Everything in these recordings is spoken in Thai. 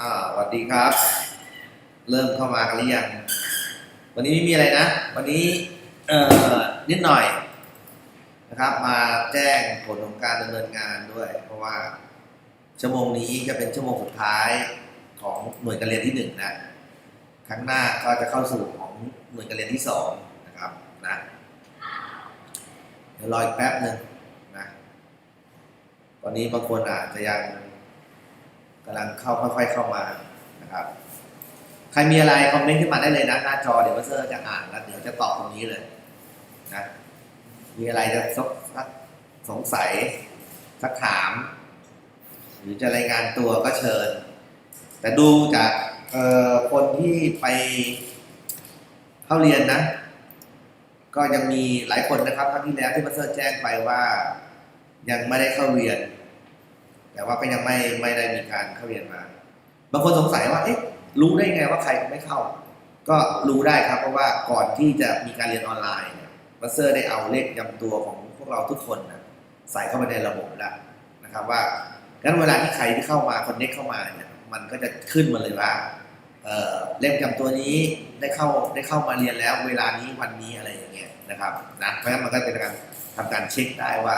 อ่าสวัสดีครับ เริ่มเข้ามากันหรือยัง วันนี้ไม่มีอะไรนะ วันนี้เอ่อนิดหน่อยนะครับ มาแจ้งผลของการดำเนินงานด้วย เพราะว่า ชั่วโมงนี้จะเป็นชั่วโมงสุดท้ายของหน่วยการเรียนที่หนึ่งนะ ครั้งหน้าก็จะเข้าสู่ของหน่วยการเรียนที่สองนะครับนะเดี๋ยวรออีกแป๊บหนึ่งนะตอนนี้บางคนอาจจะยัง กำลังเข้าค่อยๆเข้ามานะครับ ใครมีอะไรคอมเมนต์ขึ้นมาได้เลยนะหน้าจอเดี๋ยวมาเซอร์จะอ่านแล้วเดี๋ยวจะตอบตรงนี้เลยนะมีอะไรจะสกสงสัยสักถาม หรือจะรายงานตัวก็เชิญ แต่ดูจากคนที่ไปเข้าเรียนนะ ก็ยังมีหลายคนนะครับครั้งที่แล้วที่มาเซอร์แจ้งไปว่ายังไม่ได้เข้าเรียน แต่ว่าก็ยังไม่ไม่ได้มีการเข้าเรียนมา บางคนสงสัยว่า เอ๊ะ รู้ได้ไงว่าใครไม่เข้า ก็รู้ได้ครับ เพราะว่าก่อนที่จะมีการเรียนออนไลน์เนี่ยมาเซอร์ได้เอาเลขยำตัวของพวกเราทุกคนนะใส่เข้าไปในระบบแล้วนะครับว่างั้นเวลาที่ใครที่เข้ามาคนเน็กเข้ามาเนี่ย มันก็จะขึ้นมาเลยว่าเอ่อเลขจำตัวนี้ได้เข้าได้เข้ามาเรียนแล้ว เวลานี้วันนี้อะไรอย่างเงี้ยนะครับนะเพราะฉะนั้นมันก็เป็นการทำการเช็คได้ว่า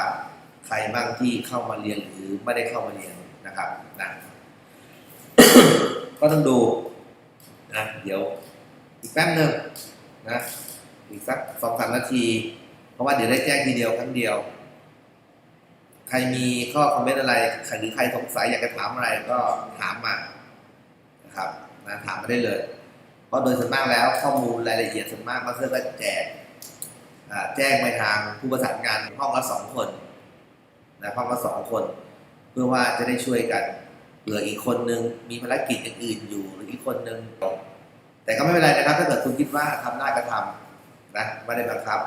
ใครบ้างที่เข้ามาเรียนหรือไม่ได้เข้ามาเรียนนะครับนะก็ต้องดูนะเดี๋ยวอีกแป๊บหนึ่งนะอีกสักสองสามนาที เพราะว่าเดี๋ยวได้แจ้งทีเดียวครั้งเดียว ใครมีข้อคอมเมนต์อะไรใครหรือใครสงสัยอยากจะถามอะไรก็ถามมานะครับนะถามมาได้เลย เพราะโดยส่วนมากแล้วข้อมูลรายละเอียดส่วนมากก็เพื่อก็แจกแจ้งไปทางผู้ประสานงานห้องละสองคน นะห้องละสองคน เพื่อว่าจะได้ช่วยกันเผื่ออีกคนนึงมีภารกิจอย่างอื่นอยู่หรืออีกคนนึงแต่ก็ไม่เป็นไรนะครับ ถ้าเกิดคุณคิดว่าทำได้ก็ทำนะไม่ได้บังคับ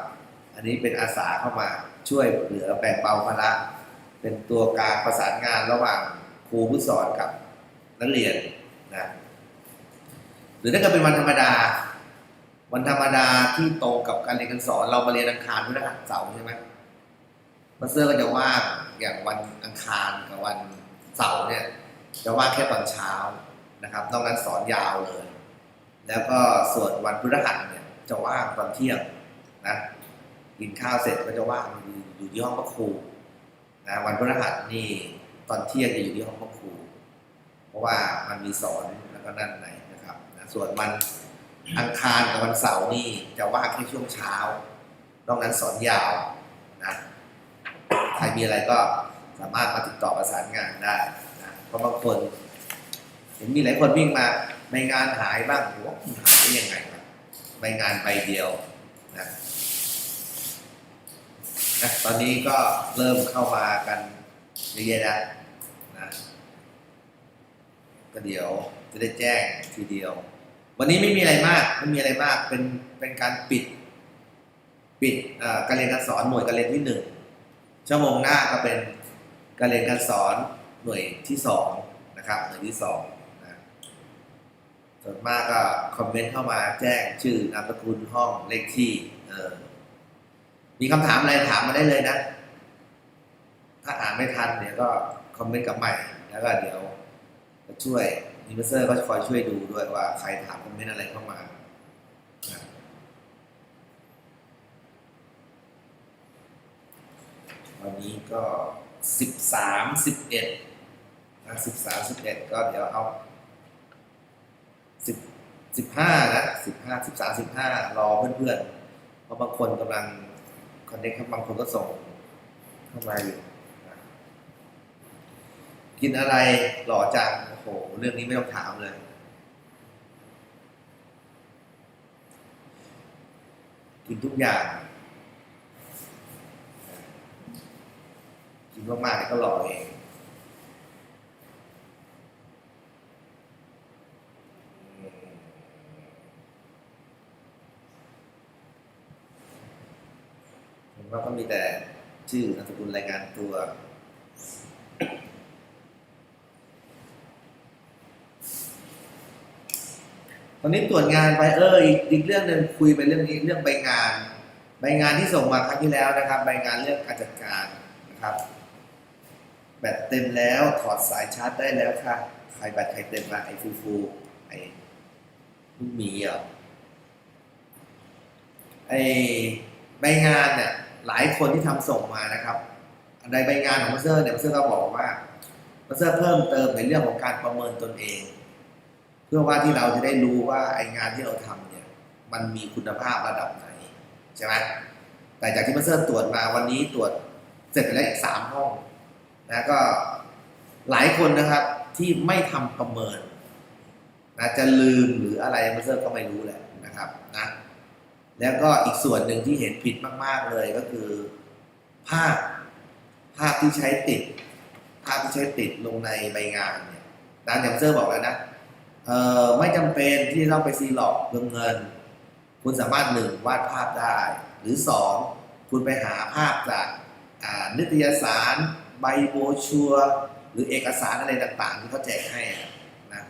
อันนี้เป็นอาสาเข้ามาช่วยเหลือแบ่งเบาภาระเป็นตัวกลางประสานงานระหว่างครูผู้สอนกับนักเรียนนะหรือถ้าเกิดเป็นวันธรรมดา วันธรรมดาที่ตรงกับการเรียนการสอน เรามาเรียนอังคารพฤหัสเสาร์ใช่ไหม มาสเตอร์ก็จะว่างอย่างวันอังคารกับวันเสาร์เนี่ยจะว่างแค่ตอนเช้านะครับนอกนั้นสอนยาวเลย แล้วก็ส่วนวันพฤหัสเนี่ยจะว่างตอนเที่ยงนะกินข้าวเสร็จก็จะว่างอยู่ยที่ห้องพระครูนะวันพฤหัสนี่ตอนเที่ยงจะอยู่ที่ห้องพระครู เพราะว่ามันมีสอนแล้วก็นั่นไหนนะครับนะส่วนวันอังคารกับวันเสาร์นี่จะว่างแค่ช่วงเช้านอกนั้นสอนยาวนะ ใครมีอะไรก็สามารถมาติดต่อประสานงานได้นะเพราะบางคน เห็นมีหลายคนวิ่งมาใบงานหายบ้างโอ้โหหายได้ยังไงวะใบงานใบเดียวนะนะตอนนี้ก็เริ่มเข้ามากันเยอะๆแล้วนะก็เดี๋ยวจะได้แจ้งทีเดียว วันนี้ไม่มีอะไรมากไม่มีอะไรมากเป็นเป็นการปิด ปิดการเรียนการสอนหน่วยการเรียนที่หนึ่ง ชั่วโมงหน้าก็เป็นการเรียนการสอนหน่วยที่สองนะครับหน่วยที่สองนะส่วนมากก็คอมเมนต์เข้ามาแจ้งชื่อนามสกุลห้องเลขที่เออมีคำถามอะไรถามมาได้เลยนะ ถ้าอ่านไม่ทันเดี๋ยวก็คอมเมนต์กลับใหม่ แล้วก็เดี๋ยวช่วยนิมเซอร์ก็คอยช่วยดูด้วยว่าใครถามคอมเมนต์อะไรเข้ามานะ วันนี้ก็สิบสามสิบเอ็ดนะสิบสามสิบเอ็ดก็เดี๋ยวเอาสิบสิบห้านะสิบห้าสิบสามสิบห้ารอเพื่อนๆ เพราะบางคนกำลังคอนเนครับางคนก็ส่งเข้ามาอยู่นะกินอะไรหล่อจังโอ้โห เรื่องนี้ไม่ต้องถามเลย กินทุกอย่าง กินมากๆเนี่ยก็หล่อเองมผมว่าก็มีแต่ชื่อนามสกุลรายงานตัวตอนนี้ตรวจงานไปเอออีกอีกเรื่องหนึ่งคุยไปเรื่องนี้เรื่องใบงาน ใบงานที่ส่งมาครั้งที่แล้วนะครับ ใบงานเรื่องการจัดการนะครับ แบตเต็มแล้วถอดสายชาร์จได้แล้วค่ะใครแบตใครเต็มมาไอ้ฟูฟูไอ้ลูกหมีเหรอไอ้ใบงานเนี่ยหลายคนที่ทำส่งมานะครับในใบงานของมาสเตอร์เนี่ยมาสเตอร์ก็บอกว่ามาสเตอร์เพิ่มเติมในเรื่องของการประเมินตนเอง เพื่อว่าที่เราจะได้รู้ว่าไอ้งานที่เราทำเนี่ย มันมีคุณภาพระดับไหนใช่ไหมแต่จากที่มาสเตอร์ตรวจมาวันนี้ตรวจเสร็จไปแล้วอีกสามห้อง นะก็หลายคนนะครับที่ไม่ทำประเมินนะจะลืมหรืออะไรมาเซอร์ก็ไม่รู้แหละนะครับนะแล้วก็อีกส่วนหนึ่งที่เห็นผิดมาก ๆเลยก็คือ ภาพภาพที่ใช้ติด ภาพที่ใช้ติดลงในใบงานเนี่ยนะอย่างเซอร์บอกแล้วนะเอ่อไม่จำเป็นที่ต้องไปซีหลอกเพิ่มเงิน คุณสามารถหนึ่งวาดภาพได้ หรือสองคุณไปหาภาพจากนิตยสาร ใบโบรชัวร์หรือเอกสารอะไรต่างๆ ที่เขาแจกให้นะ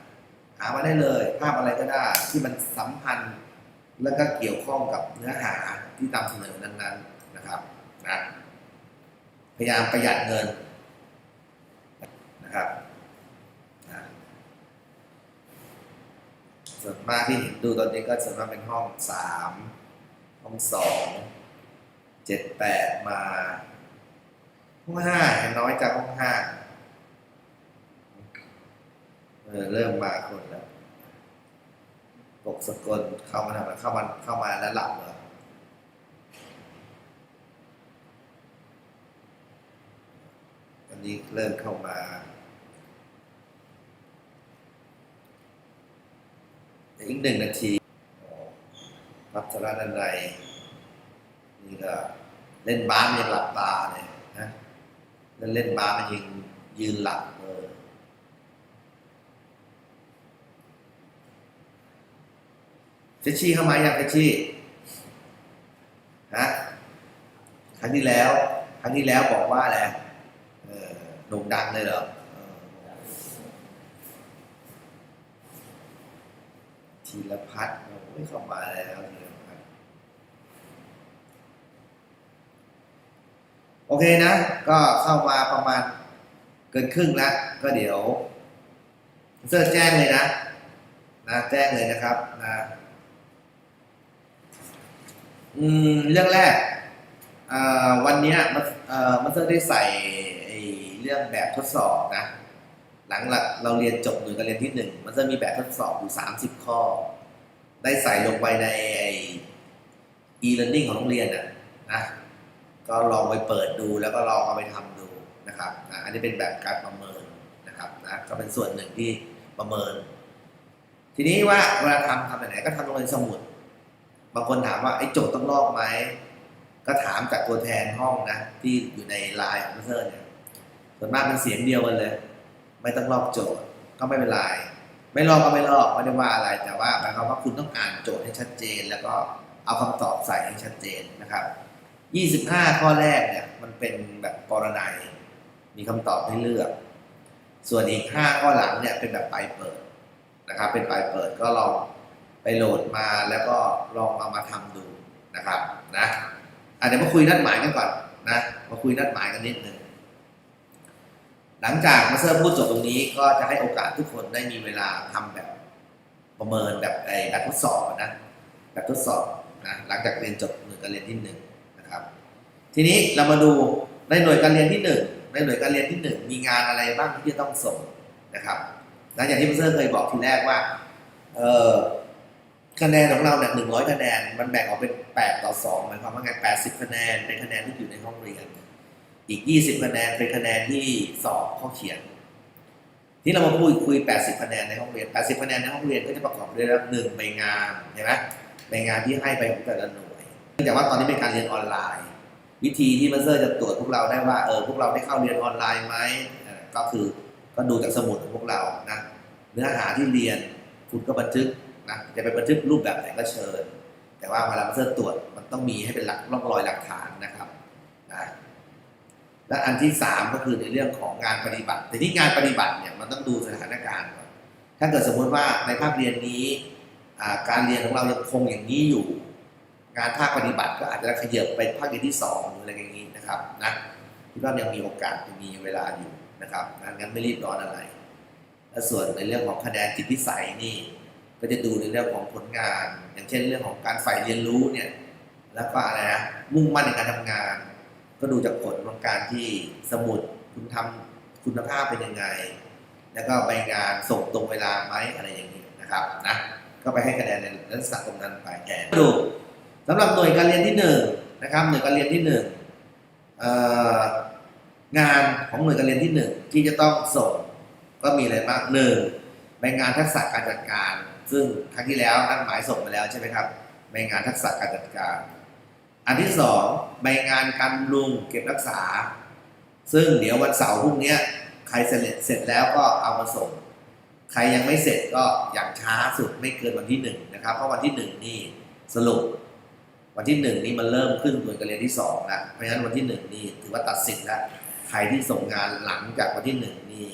หามาได้เลยภาพอะไรก็ได้ที่มันสัมพันธ์แล้วก็เกี่ยวข้องกับเนื้อหาที่นำเสนอนั้นๆนะครับนะพยายามประหยัดเงินนะครับส่วนมากที่เห็นดูตอนนี้ก็ส่วนมากเป็นห้องสามห้องสองเจ็ดแปดมา ห้องห้าเห็นน้อยจากห้องห้าเออเริ่มมาคนแล้วปกสกลเข้ามาทำอะไมเข้ามาเข้ามาแล้วหลับเหรอตอนนี้เริ่มเข้ามาอีกหนึ่งนาทีอ๋อรับสาระนันไรนี่ก็เล่นบ้านยังหลับตาเลย เล่นเล่นบานมันยังยืนหลับเออเฟชชี่เข้ามายังเฟชชี่ฮะครั้งที่แล้ว ครั้งที่แล้วบอกว่าอะไรเออโด่งดังเลยเหรอเออธีรพัฒน์โอ้ยเข้ามาแล้วธีรพัฒน์ โอเคนะ ก็เข้ามาประมาณเกินครึ่งแล้ว ก็เดี๋ยวเซอร์แจ้งเลยนะนะแจ้งเลยนะครับนะอืมเรื่องแรกวันนี้ยมันเอ่อมันจะได้ใส่ไอ้เรื่องแบบทดสอบนะ หลังจากเราเรียนจบหน่วยการเรียนที่หนึ่งมันจะมีแบบทดสอบอยู่สามสิบข้อ ได้ใส่ลงไปในไอ e-learning ของโรงเรียนน่ะนะ ก็ลองไปเปิดดูแล้วก็ลองเอาไปทำดูนะครับนะอันนี้เป็นแบบการประเมินนะครับนะก็เป็นส่วนหนึ่งที่ประเมิน ทีนี้ว่าเวลาทำทำแบบไหนก็ทำลงในสมุด บางคนถามว่าไอ้โจทย์ต้องลอกไหมก็ถามจากตัวแทนห้องนะ ที่อยู่ในไลน์ของเซอร์เนี่ยส่วนมากเป็นเสียงเดียวกันเลย ไม่ต้องลอกโจทย์ก็ไม่เป็นไรไม่ลอกก็ไม่ลอกไม่ได้ว่าอะไรแต่ว่าหมายความว่าคุณต้องอ่านโจทย์ให้ชัดเจน แล้วก็เอาคำตอบใส่ให้ชัดเจนนะครับ 25 ข้อแรกเนี่ยมันเป็นแบบปรนัยมีคำตอบให้เลือก ส่วนอีก 5 ข้อหลังเนี่ยเป็นแบบปลายเปิดนะครับ เป็นปลายเปิดก็ลองไปโหลดมาแล้วก็ลองเอามาทำดูนะครับนะอะเดี๋ยวมาคุยนัดหมายกันก่อนนะมาคุยนัดหมายกันนิดหนึ่งหลังจากมาเซอร์พูดจบตรงนี้ก็จะให้โอกาสทุกคนได้มีเวลาทำแบบประเมินแบบไอ้แบบทดสอบนะแบบทดสอบนะหลังจากเรียนจบหน่วยการเรียนที่หนึ่ง ทีนี้เรามาดูในหน่วยการเรียนที่หนึ่งในหน่วยการเรียนที่หนึ่งมีงานอะไรบ้างที่จะต้องส่งนะครับหลังจากที่มาเซอร์เคยบอกทีแรกว่าเออคะแนนของเราเนี่ยหนึ่งร้อยคะแนน มันแบ่งออกเป็นแปดต่อสองหมายความว่าไงแปดสิบคะแนนเป็นคะแนนที่อยู่ในห้องเรียน อีกยี่สิบคะแนนเป็นคะแนนที่สอบข้อเขียน ที่เรามาพูดคุยแปดสิบคะแนนในห้องเรียนแปดสิบคะแนนในห้องเรียนก็จะประกอบด้วยหนึ่งใบงานเห็นไหมใบงานที่ให้ไปของแต่ละหน่วยเนื่องจากว่าตอนนี้เป็นการเรียนออนไลน์ วิธีที่มันเซอร์จะตรวจพวกเราได้ว่าเออพวกเราได้เข้าเรียนออนไลน์ไหมก็คือก็ดูจากสมุดของพวกเรานะเนื้อหาที่เรียนคุณก็บันทึกนะจะไปบันทึกรูปแบบไหนก็เชิญ แต่ว่าเวลาเพื่อตรวจมันต้องมีให้เป็นหลักร่องรอยหลักฐานนะครับนะและอันที่สามก็คือในเรื่องของงานปฏิบัติ แต่ที่งานปฏิบัติเนี่ยมันต้องดูสถานการณ์ก่อนถ้าเกิดสมมติว่าในภาคเรียนนี้การเรียนของเรายังคงอย่างนี้อยู่ งานภาคปฏิบัติก็อาจจะขยับไปภาคเรียนที่สองหรืออะไรอย่างนี้นะครับนะที่ว่ายังมีโอกาสยังมีเวลาอยู่นะครับงั้นไม่รีบร้อนอะไร และส่วนในเรื่องของคะแนนจิตพิสัยนี่ ก็จะดูในเรื่องของผลงาน อย่างเช่น เรื่องของการใฝ่เรียนรู้เนี่ยแล้วก็อะไรนะมุ่งมั่นในการทำงาน ก็ดูจากผลของการที่สมุดคุณทำคุณภาพเป็นยังไง แล้วก็ไปงานส่งตรงเวลาไหมอะไรอย่างนี้นะครับนะก็ไปให้คะแนนในลักษณะตรงนั้นไปแทนดู สำหรับหน่วยการเรียนที่หนึ่งนะครับหน่วยการเรียนที่หนึ่งงานของหน่วยการเรียนที่หนึ่งที่จะต้องส่งก็มีอะไรบ้างหนึ่งใบงานทักษะการจัดการ ซึ่งครั้งที่แล้วนัดหมายส่งไปแล้วใช่ไหมครับใบงานทักษะการจัดการ อันที่สองใบงานการบำรุงเก็บรักษา ซึ่งเดี๋ยววันเสาร์พรุ่งนี้ใครเสร็จเสร็จแล้วก็เอามาส่ง ใครยังไม่เสร็จก็อย่างช้าสุดไม่เกินวันที่หนึ่งนะครับ เพราะวันที่หนึ่งนี่สรุป วันที่หนึ่งนี่มันเริ่มขึ้นหน่วยการเรียนที่สองล้วเพราะฉะนั้นวันที่หนึ่งนี่ถือว่าตัดสินแล้วใครที่ส่งงานหลังจากวันที่หนึ่งนี่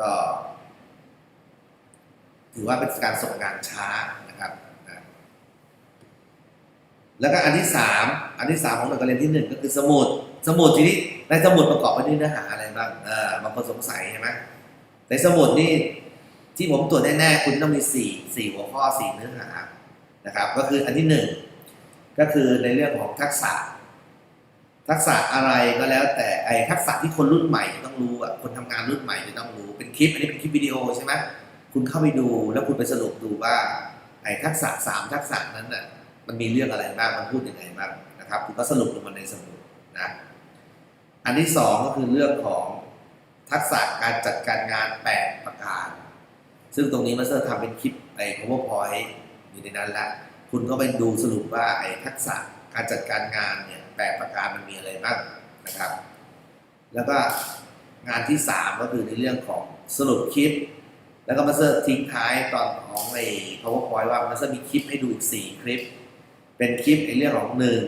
ก็ ถือว่าเป็นการส่งงานช้านะครับนะแล้วก็อันที่สามอันที่สามของหน่วยการเรียนที่หนึ่งก็คือสมุด สมุดทีนี้ในสมุดประกอบไปด้วยเนื้อหาอะไรบ้างเออบางคนสงสัยใช่ไหมในสมุดนี่ที่ผมตรวจแน่ๆคุณต้องมีสี่สี่หัวข้อสี่เนื้อหานะครับ ก็คืออันที่หนึ่ง ก็คือในเรื่องของทักษะ ทักษะอะไรก็แล้ว แต่ไอ้ทักษะที่คนรุ่นใหม่จะต้องรู้อะคนทำงานรุ่นใหม่จะต้องรู้เป็นคลิป อันนี้เป็นคลิปวิดีโอใช่ไหมคุณเข้าไปดูแล้วคุณไปสรุปดูว่าไอ้ทักษะสามทักษะนั้นน่ะมันมีเรื่องอะไรบ้างมันพูดยังไงบ้างนะครับคุณก็สรุปลงมาในสมุดนะอันที่สองก็คือเรื่องของทักษะการจัดการงาน 8 ประการ ซึ่งตรงนี้มาสเตอร์ทำเป็นคลิปไอ้ powerpoint อยู่ในนั้นแล้ว คุณก็ไปดูสรุปว่าไอ้ทักษะการจัดการงานเนี่ยแประการมันมีอะไรบ้างนะครับ แล้วก็งานที่สามก็คือในเรื่องของสรุปคลิป แล้วก็มาเตอร์ทิ้งท้ายตอนของไอ้ powerpoint ว่ามาสเตอร์มีคลิปให้ดูอีกสี่คลิป เป็นคลิปในเรื่องของหนึ่ง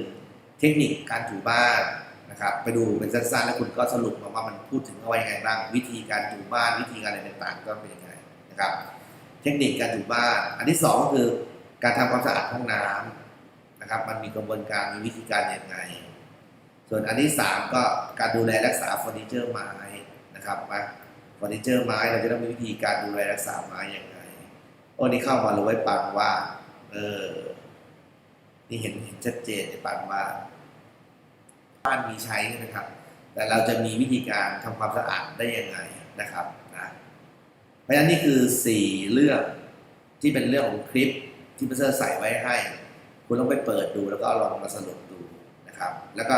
เทคนิคการถูบ้านนะครับไปดูเป็นสั้นๆแล้วคุณก็สรุปมาว่ามันพูดถึงเอาไว้ยังไงบ้าง วิธีการถูบ้านวิธีการอะไรต่างๆ ก็เป็นยังไงนะครับ เทคนิคการถูบ้าน อันที่สองก็คือ การทำความสะอาดห้องน้ำนะครับ มันมีกระบวนการมีวิธีการยังไง ส่วนอันที่สามก็การดูแลรักษาเฟอร์นิเจอร์ไม้นะครับว่าเฟอร์นิเจอร์ไม้เราจะต้องมีวิธีการดูแลรักษาไม้ยังไงโอ้นี่เข้ามารู้ไว้ปังว่าเออนี่เห็นเห็นชัดเจนในปังว่าบ้านมีใช้ใช่ไหมครับ แต่เราจะมีวิธีการทำความสะอาดได้ยังไงนะครับนะเพราะฉะนั้นนี่คือ 4 เรื่องที่เป็นเรื่องของคลิป ที่พระเซอร์ใส่ไว้ให้ คุณต้องไปเปิดดูแล้วก็ลองมาสรุปดูนะครับ แล้วก็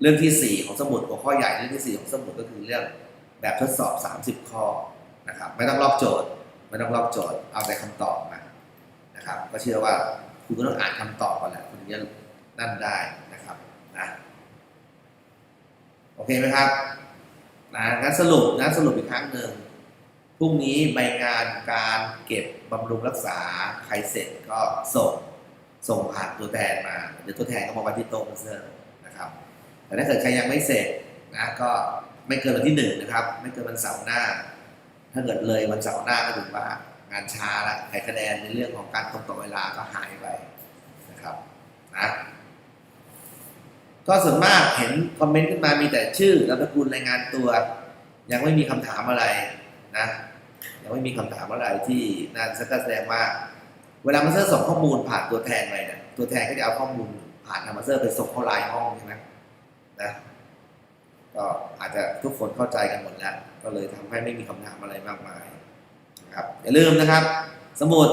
เรื่องที่ 4 ของสมุดหัวข้อใหญ่เรื่องที่ 4 ของสมุดก็คือเรื่องแบบทดสอบ 30 ข้อนะครับไม่ต้องลอกโจทย์ไม่ต้องลอกโจทย์ เอาแต่คำตอบมานะครับ ก็เชื่อว่าคุณก็ต้องอ่านคำตอบก่อนแหละคุณถึงจะนั่นได้นะครับนะโอเคไหมครับนะงั้นสรุปนะสรุปอีกครั้งหนึ่ง พรุ่งนี้ใบงานการเก็บบำรุงรักษาใครเสร็จก็ส่งส่งผ่านตัวแทนมาเดี๋ยวตัวแทนก็มาไว้ที่โต๊ะเซอร์นะครับ แต่ถ้าเกิดใครยังไม่เสร็จนะก็ไม่เกินวันที่หนึ่งนะครับ ไม่เกินวันเสาร์หน้า ถ้าเกิดเลยวันเสาร์หน้าก็ถือว่างานช้าละไอ้คะแนนในเรื่องของการตรงต่อเวลาก็หายไปนะครับนะก็ส่วนมากเห็นคอมเมนต์ขึ้นมามีแต่ชื่อแล้วตระกูลรายงานตัว ยังไม่มีคำถามอะไร นะยังไม่มีคำถามอะไรที่น่าจะแสดงว่า เวลามาเตอร์ส่งข้อมูลผ่านตัวแทนไปเนี่ยตัวแทนก็จะเอาข้อมูลผ่านทางมาเตอร์ไปส่งเข้าไลน์ห้องใช่ไหมนะก็อาจจะทุกคนเข้าใจกันหมดแล้ว ก็เลยทำให้ไม่มีคำถามอะไรมากมายนะครับอย่าลืมนะครับ สมุด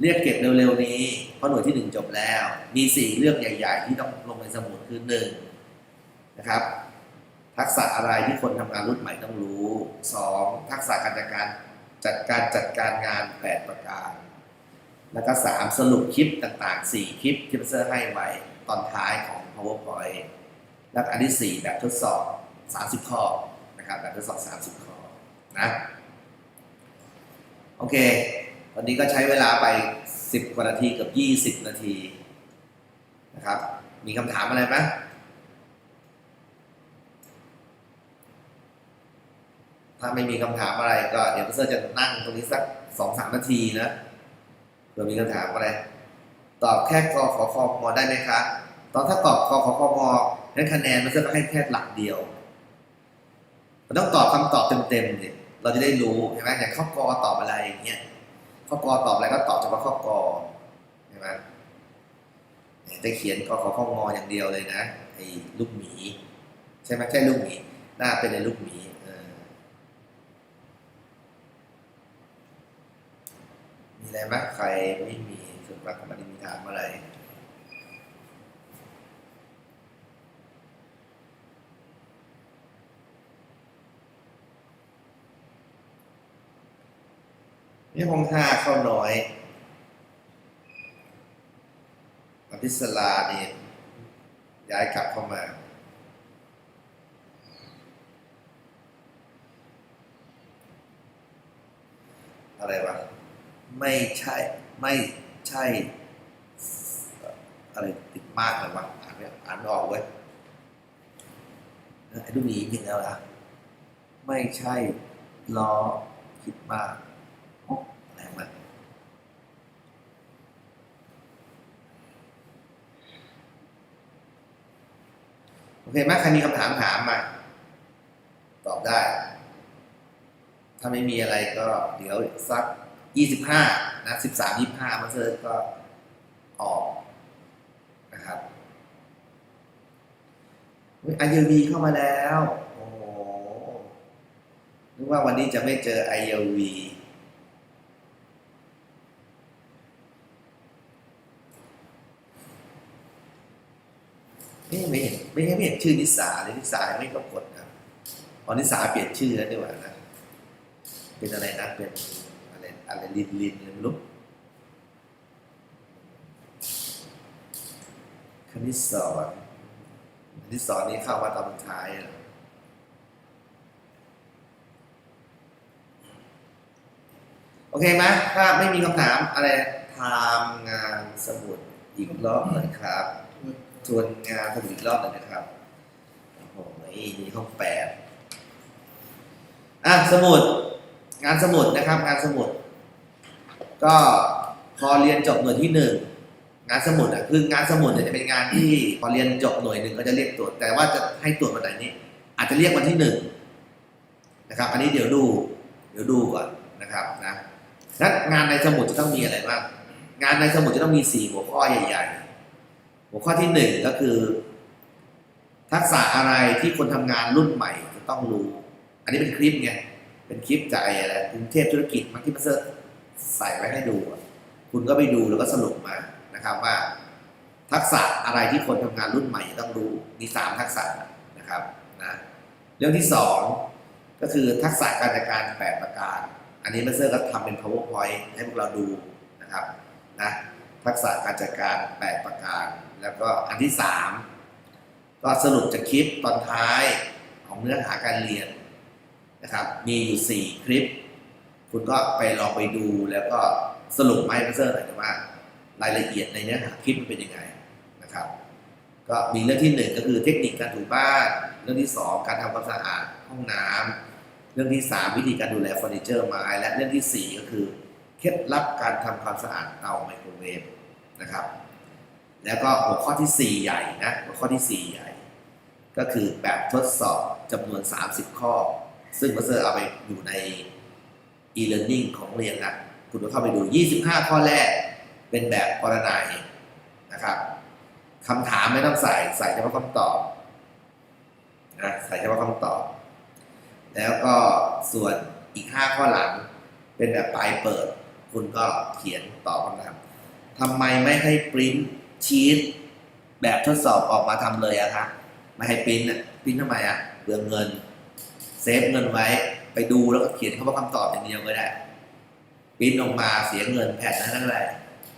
เรียกเก็บเร็วๆนี้เพราะหน่วยที่หนึ่งจบแล้ว มีสี่เรื่องใหญ่ ๆ ที่ต้องลงในสมุดคือหนึ่งนะครับ ทักษะอะไรที่คนทำงานรุ่นใหม่ต้องรู้สองทักษะการจัดการจัดการจัดการงานแปดประการ แล้วก็สามสรุปคลิปต่างๆสี่คลิปที่พเซอร์ให้ไว้ตอนท้ายของ powerpoint แล้วอันที่สี่แบบทดสอบ 30 ข้อนะครับแบบทดสอบ 30 ข้อนะโอเค วันนี้ก็ใช้เวลาไป 10 กว่านาทีเกับ 20 นาทีนะครับมีคำถามอะไรไหม ถ้าไม่มีคำถามอะไรก็เดี๋ยวเซอร์จะนั่งตรงนี้สัก2-3นาทีนะเผื่อมีคำถามอะไร ตอบแค่กขอคอมอได้ไหมคะตอนถ้าตอบกขอคอมอนั้นคะแนนมันจะให้แค่หลักเดียวมันต้องตอบคำตอบเต็มๆดิเราจะได้รู้ใช่ไหมอย่างข้อกอตอบอะไรอย่างเงี้ยข้อกอตอบอะไรก็ตอบเฉพาะข้อกอใช่ไหมแต่เขียนกอขอข้องออย่างเดียวเลยนะไอ้ลูกหมี ใช่ไหมใช่ลูกหมีหน้าเป็นในลูกหมี เออมีอะไรไหมใครไม่มีส่วนมากมันมีถามอะไรนี่ห้องห้าเข้าน้อยอภิสลาเนี่ยย้ายกลับเข้ามาอะไรวะ ไม่ใช่ไม่ใช่ อะไรติดมากเลยวะอ่านไม่อ่านไม่ออกเว้ยไอ้ลูกหมีผิดแล้วล่ะไม่ใช่ล้อคิดมากอะไรงมันโอเคไหมใครมีคำถามถามมาตอบได้ ถ้าไม่มีอะไรก็เดี๋ยวสัก ยี่สิบห้านะสิบสามยี่ห้ามาเซอร์ก็ออกนะครับไอเยวีเข้ามาแล้ว โอ้โหนึกว่าวันนี้จะไม่เจอไอเยวีไม่ไม่เห็นไม่เห็นไม่เห็นชื่อนิสาเลยนิสาไม่ปรากฏครับอ๋อนิสาเปลี่ยนชื่อแล้วดีกว่านะ เป็นอะไรนะเป็น อะไรลินลินอะไรไม่รู้คณิตสอนคณิตสอนนี้เข้ามาตอนท้ายอะโอเคไหมถ้าไม่มีคำถามอะไรทำงานสมุดอีกรอบหน่อยครับทวนงานสมุดอีกรอบหนึ่งนะครับโอ้โหนี่ห้องแปดอะสมุดงานสมุดนะครับ งานสมุด ก็พอเรียนจบหน่วยที่หนึ่งงานสมุดอะคืองานสมุดเนี่ยจะเป็นงานที่พอเรียนจบหน่วยหนึ่งก็จะเรียกตรวจ แต่ว่าจะให้ตรวจวันไหนนี้ อาจจะเรียกวันที่หนึ่งนะครับ อันนี้เดี๋ยวดู เดี๋ยวดูก่อนนะครับนะแล้วงานในสมุดจะต้องมีอะไรบ้างงานในสมุดจะต้องมีสี่หัวข้อใหญ่ ๆ หัวข้อที่หนึ่งก็คือ ทักษะอะไรที่คนทำงานรุ่นใหม่จะต้องรู้ อันนี้เป็นคลิปไงเป็นคลิปจากอะไรกรุงเทพธุรกิจมันที่มาเซอร์ ใส่ไว้ให้ดู คุณก็ไปดูแล้วก็สรุปมานะครับว่า ทักษะอะไรที่คนทำงานรุ่นใหม่จะต้องรู้มีสามทักษะนะครับนะเรื่องที่สองก็คือทักษะการจัดการแปดประการ อันนี้มาเซอร์ก็ทำเป็น powerpoint ให้พวกเราดูนะครับนะทักษะการจัดการแปดประการ แล้วก็อันที่สามก็สรุปจากคลิปตอนท้ายของเนื้อหาการเรียนนะครับ มีอยู่ 4 คลิป คุณก็ไปลองไปดูแล้วก็สรุปมาให้เพื่อนหน่อยว่ารายละเอียดในเนื้อหาคลิปมันเป็นยังไงนะครับ ก็มีเรื่องที่1ก็คือเทคนิคการถูบ้าน เรื่องที่2การทำความสะอาดห้องน้ำเรื่องที่3วิธีการดูแลเฟอร์นิเจอร์ไม้ และเรื่องที่สี่ก็คือเคล็ดลับการทำความสะอาดเตาไมโครเวฟนะครับ แล้วก็หัวข้อทีสี่4 ใหญ่นะหัวข้อทีสี่ 4 ใหญ่ ก็คือแบบทดสอบจำนวน 30 ข้อ ซึ่งมาเตอร์เอาไปอยู่ใน e-learning ของเรียนนะคุณก็เข้าไปดู 25 ข้อแรกเป็นแบบปรนัยนะครับคำถามไม่ต้องใส่ใส่เฉพาะคำตอบนะใส่เฉพาะคำตอบ แล้วก็ส่วนอีก 5 ข้อหลังเป็นแบบปลายเปิด คุณก็เขียนตอบคำถามทำไมไม่ให้ปริ้นชีตแบบทดสอบออกมาทำเลยอะคะไม่ให้ปริ้นอะปริ้นทำไมอะเปลืองเงิน เซฟเงินไว้ ไปดูแล้วก็เขียนคำว่าคำตอบอย่างเดียวก็ได้ปิ้นออกมาเสียเงินแผ่นนั้นเท่าไหร่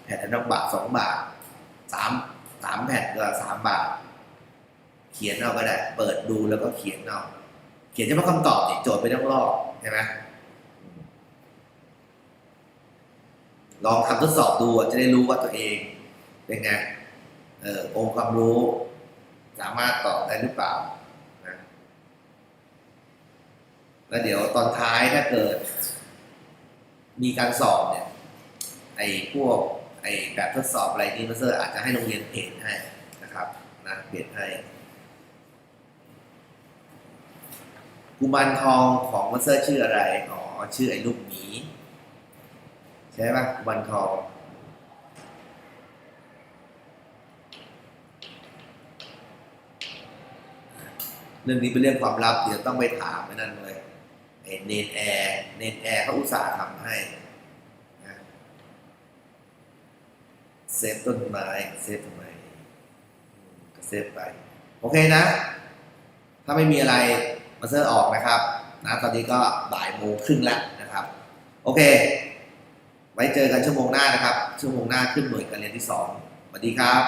แผ่นนั้นบาทสองบาทสามสามแผ่นก็สามบาท เขียนเอาก็ได้ เปิดดูแล้วก็เขียนเอาเขียนเฉพาะคำตอบเนี่ยโจทย์ไม่ต้องลอกใช่ไหมลองทำทดสอบดูจะได้รู้ว่าตัวเองเป็นไงเออองค์ความรู้ สามารถตอบได้หรือเปล่า แล้วเดี๋ยวตอนท้ายถ้าเกิด มีการสอบเนี่ย ไอ้พวก ไอ้แบบทดสอบอะไรนี้มาสเตอร์อาจจะให้โรงเรียนเพจให้นะครับนะเพจให้กุมารทองของมาสเตอร์ชื่ออะไรอ๋อชื่อไอ้ลูกหมีใช่ปะกุมารทองเรื่องนี้เป็นเรื่องความลับเดี๋ยวต้องไปถามไอ้นั่นเลย เนนแอร์เนนแอร์เขาอุตส่าห์ทำให้นะเซฟต้นไม้เซฟทำไมก็เซฟไป โอเคนะ ถ้าไม่มีอะไรมาเซอร์ออกนะครับนะตอนนี้ก็บ่ายโมงครึ่งแล้วนะครับ โอเค ไว้เจอกันชั่วโมงหน้านะครับ ชั่วโมงหน้าขึ้นหน่วยการเรียนที่สองสวัสดีครับ